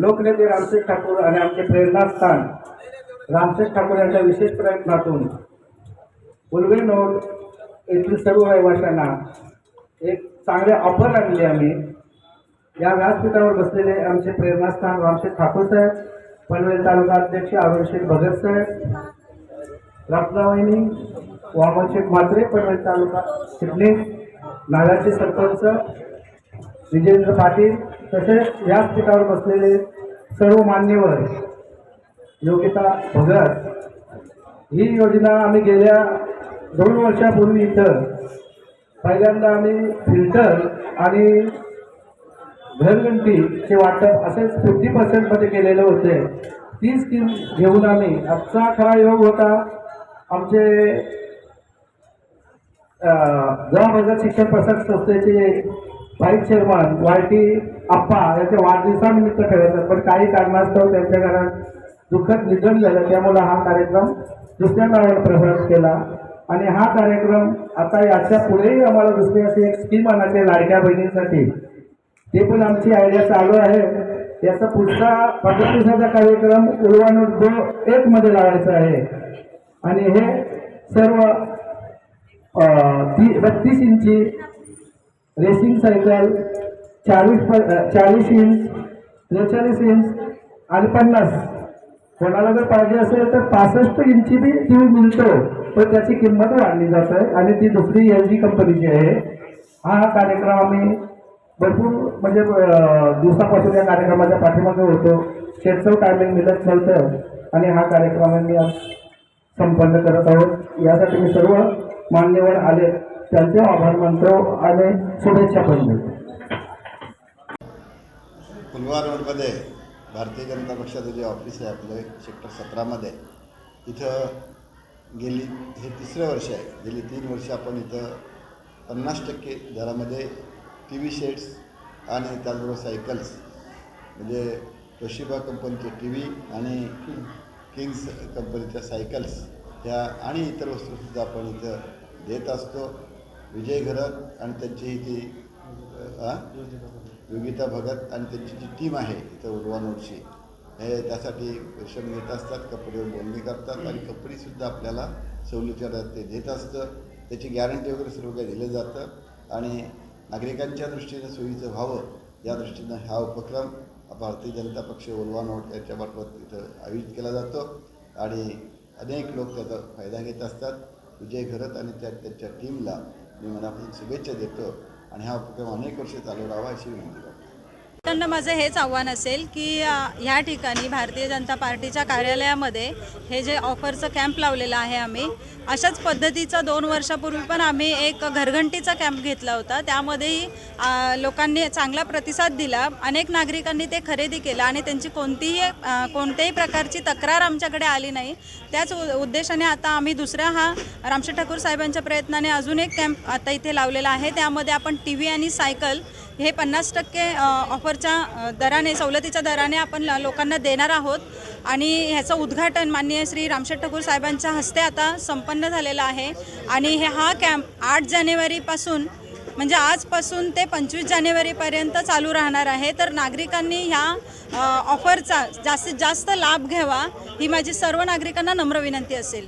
लोकनेते रामशेठ ठाकूर आणि आमचे प्रेरणास्थान रामशेठ ठाकूर यांच्या विशेष प्रयत्नातून उलवे नोट येथील सर्व रहिवाशांना एक चांगले ऑफर आणले आम्ही. या व्यासपीठावर बसलेले आमचे प्रेरणास्थान रामशेठ ठाकूर साहेब पनवेल तालुका अध्यक्ष अरुणशेठ भगत साहेब रत्नावाहिनी वामनशेठ म्हात्रे पनवेल तालुका चिटणीस नागाचे सरपंच विजेंद्र पाटील तसेच व्यासपीठावर बसलेले सर्व मान्यवर योगिता भगत ही योजना आम्ही गेल्या दोन वर्षापूर्वी इथं पहिल्यांदा आम्ही फिल्टर आणि घरघंटीचे वाटप असेच फिफ्टी पर्सेंटमध्ये केलेले होते. ती स्कीम घेऊन आम्ही आजचा खरा योग होता आमचे जवळ भगत शिक्षण प्रसार संस्थेचे व्हाईस शर्मान वायटी आप्पा यांच्या वाढदिवसानिमित्त ठेवतात पण काही कारणास्तव त्यांच्या घरात दुःखद निधन झालं. त्यामुळे हा कार्यक्रम दुसऱ्या काळात प्रसारित केला. आणि हा कार्यक्रम आता याच्या पुढेही आम्हाला दुसरी अशी एक स्कीम आणायची लाडक्या बहिणींसाठी. ते पण आमची आयडिया चालू आहे. याचा पुढचा पद्धतीचा कार्यक्रम उलवानूर दो एक मध्ये लावायचा आहे. आणि हे सर्व ती बत्तीस इंची रेसिंग सायकल चाळीस प- चाळीस इंच त्रेचाळीस इंच आणि पन्नास. कोणाला जर पाहिजे असेल तर पासष्ट इंची बी टी मिळतो पण त्याची किंमत वाढली जात आहे आणि ती दुसरी एल जी कंपनीची आहे. हा कार्यक्रम आम्ही भरपूर म्हणजे दिवसापासून या कार्यक्रमाच्या पाठीमागे होतो. शेतसव टायमिंग मिळत नव्हतं आणि हा कार्यक्रम आम्ही संपन्न करत आहोत. यासाठी मी सर्व मान्यवर आले. त्यांचे आभार मानतो आणि शुभेच्छा पण देतो. पुलवा रोडमध्ये भारतीय जनता पक्षाचं जे ऑफिस आहे आपलं सेक्टर सतरामध्ये इथं गेली हे तिसरं वर्ष आहे. गेली तीन वर्ष आपण इथं पन्नास टक्के दरामध्ये टी व्ही शेड्स आणि त्याचबरोबर सायकल्स म्हणजे तोशिबा कंपनीचे टी व्ही आणि किंग्स कंपनीच्या सायकल्स ह्या आणि इतर वस्तूसुद्धा आपण इथं देत असतो. विजय घरत आणि त्यांची ती योगिता भगत आणि त्यांची जी टीम आहे इथं उलवानोडची हे त्यासाठी परिश्रम घेत असतात कपडे बोलणी करतात आणि कपडेसुद्धा आपल्याला सवलतीच्या ते देत असतं. त्याची गॅरंटी वगैरे सर्व काही दिलं जातं आणि नागरिकांच्या दृष्टीनं सोयीचं व्हावं या दृष्टीनं हा उपक्रम भारतीय जनता पक्ष उलवानोड यांच्यामार्फत इथं आयोजित केला जातो आणि अनेक लोक त्याचा फायदा घेत असतात. विजय घरत आणि त्या त्यांच्या टीमला मी मनापासून शुभेच्छा देतो. आणि हा उपक्रम अनेक वर्ष चालू राहावा अशी विनंती करतो. त्यांना माझं हेच आव्हान असेल की ह्या ठिकाणी भारतीय जनता पार्टीच्या कार्यालयामध्ये हे जे ऑफरचं कॅम्प लावलेलं आहे आम्ही अशाच पद्धतीचा दोन वर्षापूर्वी पण आम्ही एक घरघंटीचा कॅम्प घेतला होता. त्यामध्येही लोकांनी चांगला प्रतिसाद दिला. अनेक नागरिकांनी ते खरेदी केलं आणि त्यांची कोणतीही कोणत्याही प्रकारची तक्रार आमच्याकडे आली नाही. त्याच उ- उद्देशाने आता आम्ही दुसरा हा रामशे ठाकूर साहेबांच्या प्रयत्नाने अजून एक कॅम्प आता इथे लावलेला आहे. त्यामध्ये आपण टी व्ही आणि सायकल हे पन्नास टक्के ऑफरच्या दराने सवलतीच्या दराने आपण लोकांना देणार आहोत. आणि ह्याचं उद्घाटन माननीय श्री रामशेठ ठाकूर साहेबांच्या हस्ते आता संपन्न झालेलं आहे. आणि हे हा कॅम्प आठ जानेवारीपासून म्हणजे आजपासून ते पंचवीस जानेवारीपर्यंत चालू राहणार आहे. तर नागरिकांनी ह्या ऑफरचा जास्तीत जास्त लाभ घ्यावा ही माझी सर्व नागरिकांना नम्र विनंती असेल.